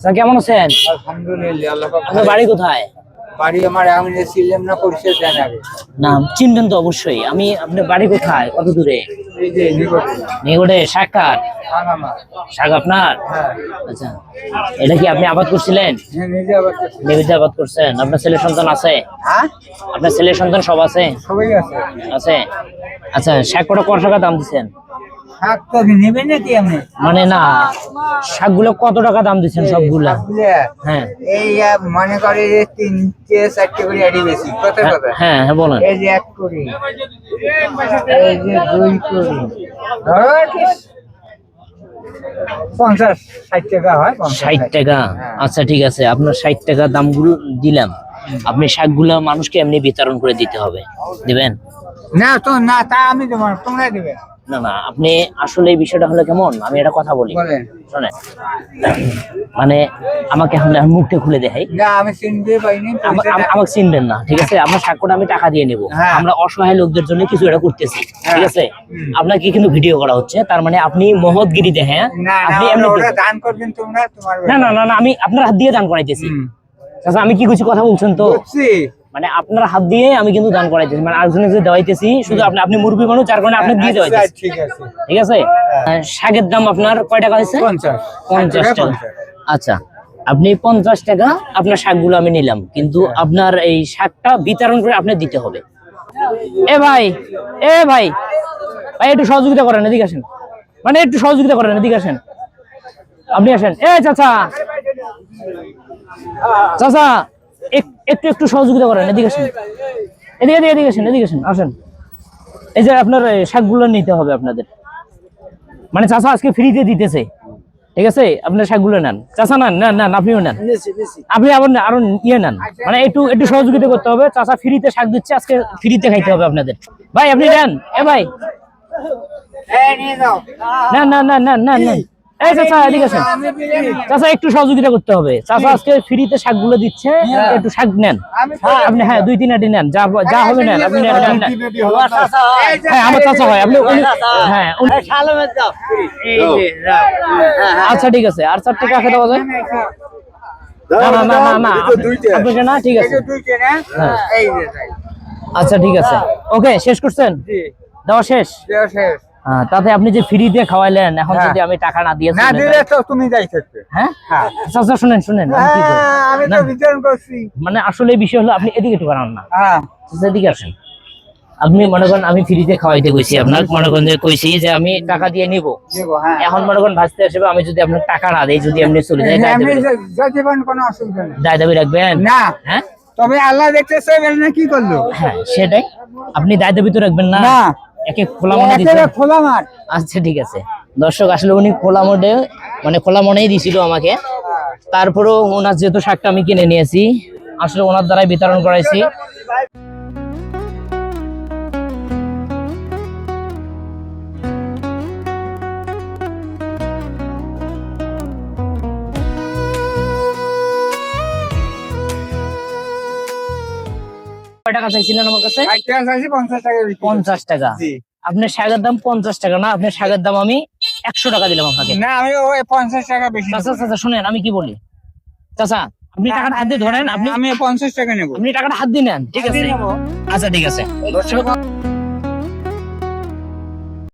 Sir কেমন আছেন? আলহামদুলিল্লাহ আল্লাহ পাক আপনার বাড়ি কোথায়? বাড়ি আমার আমি ছিলাম না পরিচয় দেন আগে না চিনবেন তো অবশ্যই। আমি আপনার বাড়ি কোথায়? কত দূরে? নিকট। শাক আপনার? হ্যাঁ। আচ্ছা। এটা কি আপনি আবাদ করছিলেন? হ্যাঁ, নিজে আবাদ করছেন। আপনার ছেলে সন্তান আছে? হ্যাঁ? আপনার ছেলে সন্তান সব আছে? আছে। আছে? আচ্ছা শাক কটা কত টাকা দাম দিচ্ছেন? মানে না শাকগুলো কত টাকা দাম দিচ্ছেন সবগুলা? হ্যাঁ। এই মনে করে তিনটে চারটে করে আড়ি বেশি। কত হ্যাঁ, কথা হ্যাঁ হ্যাঁ বলেন। এই যে এক করি এই যে দুই করি ধরো আর কি পঞ্চাশ ষাট টাকা হয় ষাট টাকা? আচ্ছা ঠিক আছে। আপনার ষাট টাকা দামগুলো দিলাম। আপনি শাকগুলো মানুষকে এমনি বিতরণ করে দিতে হবে। দিবেন? না তো না তা আমি দেবো তোমরা দেবে। না না আপনি আসলে এই বিষয়টা হলো কেমন? আমি একটা কথা বলি। মানে আমাকে এখন মুখটা খুলে দেখাই। না আমি চিনতে পাইনি আমা- আমা- আমাকে চিনবেন না ঠিক আছে? আপনার সাক্ষ্যটা আমি টাকা দিয়ে নেব। হ্যাঁ। আমরা অসহায় লোকদের জন্য কিছু এটা করতেছি ঠিক হ্যাঁ। আছে? আপনাকে কিন্তু ভিডিও করা হচ্ছে তার মানে আপনি মহৎগিরি দেখেন না না আপনি ওরা- এমনি ওরা দান করবেন তোমরা না না না না আমি আপনার হাত দিয়ে দান করাইতেছি। আচ্ছা আমি কি কিছু কথা বলছেন তো? মানে আপনার হাত দিয়ে আমি কিন্তু দান করাইতেছি। মানে আরেকজনের যে দেওয়াইতেছি শুধু আপনি আপনি মুরগি মানুষ যার কারণে আপনি দিয়ে আচ্ছা, দেওয়াইতেছি ঠিক আছে ঠিক আছে। শাকের দাম আপনার কয় টাকা হয়েছে? পঞ্চাশ। পঞ্চাশ ষাট টাকা। আচ্ছা আপনি পঞ্চাশ টাকা আপনার শাকগুলো আমি নিলাম কিন্তু আপনার এই শাকটা বিতরণ করে আপনার দিতে হবে। এ ভাই এ ভাই ভাই একটু সহযোগিতা করেন এদিকে আসেন। মানে একটু সহযোগিতা করেন এদিকে আসেন। আপনি আসেন। এ চাচা। চাচা একটু একটু সহযোগিতা করেন এদিকে আসেন। এদিকে এদিকে এদিকে আসেন এদিকে আসেন আসেন। এই যে আপনার শাকগুলো নিতে হবে আপনাদের। মানে চাচা আজকে ফ্রিতে দিতেছে। ঠিক আছে? আপনার শাকগুলো নেন। চাচা নেন না নেন আপনিও নেন। আপনি আবার আরও ইয়ে নেন। মানে একটু একটু সহযোগিতা করতে হবে। চাচা ফ্রিতে শাক দিচ্ছে আজকে ফ্রিতে খাইতে হবে আপনাদের। ভাই আপনি নেন। এ ভাই। না না না না না নেন। এই চাচা এদিকে আসেন। চাচা একটু সহযোগিতা করতে হবে। চাচা আজকে ফ্রিতে শাকগুলো দিচ্ছে একটু শাক নেন। আপনি হ্যাঁ দুই তিন আটি নেন। যা যা হবে নেন। আপনি হ্যাঁ আমার চাচা হয়। আপনি হ্যাঁ। আচ্ছা ঠিক আছে। আর চার টাকা খেতে হবে? না না না না না আপনাকে না ঠিক আছে যে দুইটা না? হ্যাঁ। এই যে, যাই। আচ্ছা ঠিক আছে। ওকে শেষ করছেন? জি, দেওয়া শেষ? দেও শেষ। তাতে আপনি যে ফ্রি দিয়ে খাওয়াইলেন এখন হ্যাঁ। যদি আমি টাকা না দিয়ে না দিলে তো তুমি যাই থাকবে। হ্যাঁ? হ্যাঁ। শুনেন শুনেন আমি? হ্যাঁ। তো বিতরণ করছি। মানে আসলে বিষয় হলো আপনি এদিকে একটু বানান না। হ্যাঁ। এদিকে আসেন। আপনি মনে করেন আমি ফ্রিতে খাওয়াইতে কইছি আপনার মনে করেন যে কইছি যে আমি টাকা দিয়ে নিব। হ্যাঁ। এখন মনে করেন ভাজতে আসবে আমি যদি আপনার টাকা না দেই যদি আপনি চলে যাই কোনো অসুবিধা নেই। দায় দাবি রাখবেন? না। হ্যাঁ? তবে আল্লাহ দেখতেছে কি করল? হ্যাঁ সেটাই। আপনি দায় দাবি তো রাখবেন না। না। একে খোলা মনে একেবারে খোলা মাঠ। আচ্ছা ঠিক আছে। দর্শক আসলে উনি খোলা মনে মানে খোলা মনেই দিছিল আমাকে। তারপরেও ওনার যেহেতু শাকটা আমি কিনে নিয়েছি আসলে ওনার দ্বারাই বিতরণ করাইছি। টাকা চাইছিলেন আমার কাছে? পঞ্চাশ টাকা আপনি। আপনার শাকের দাম পঞ্চাশ টাকা না? আপনার শাকের দাম আমি একশো টাকা দিলাম আপনাকে। না আমি ওই পঞ্চাশ টাকা বেশি চাচা। চাচা শুনেন আমি কি বলি? চাচা আপনি টাকাটা হাত দিয়ে ধরেন আপনি আমি পঞ্চাশ টাকা নেব। আপনি টাকাটা হাত দিয়ে নেন ঠিক আছে। আচ্ছা ঠিক আছে।